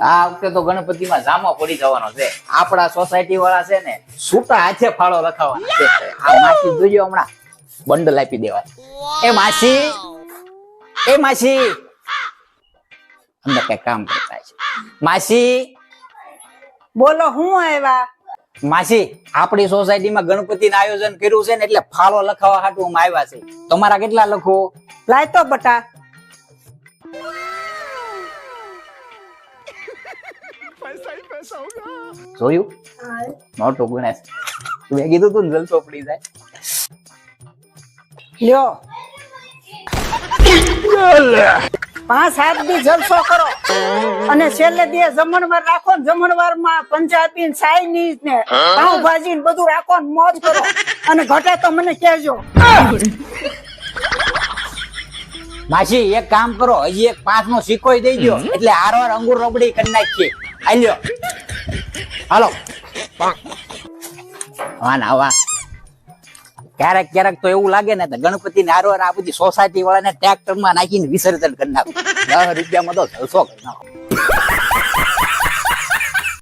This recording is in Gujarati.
આ વખતે તો ગણપતિમાં જામો પડી જવાનો છે. આપણા સોસાયટી વાળા છે ને છૂટા હાથે ફાળો રખાવાના છે. આ માસી જોજો હમણાં. બંડલ આપી દેવા એ માસી એ માસી. અમને કઈ કામ કરતા છે. માસી. બોલો હું આવ્યા? માસી આપણી સોસાયટીમાં ગણપતિનું આયોજન કર્યું છે ને એટલે ફાળો લખાવા હાટું આવ્યા છે. તમારા કેટલા લખો? લાય તો બટા. જોયું? નોટ તું એ કીધું તું ને ચોપડી જાય. લ્યો. પાંચ સાત દી જલસો કરો. અને છેલ્લે દી જમણવાર રાખો ને જમણવારમાં પંજાબી ને ચાઇનીઝ ને પાઉંભાજી ને બધું રાખો ને મોજ કરો. અને ઘટે તો મને કહેજો. માસી એક કામ કરો. હજી એક પાંચ નો સિક્કો દઈ દો એટલે હારવાર અંગુર રબડી કરી નાખીએ. આલ્યો હાલો ના વાહ ક્યારેક ક્યારેક તો એવું લાગે ને ગણપતિ ને હારવાર આ બધી સોસાયટી વાળાને ટ્રેક્ટરમાં નાખીને વિસર્જન કરી નાખો. દસ રૂપિયામાં તો જલસો કરી નાખો.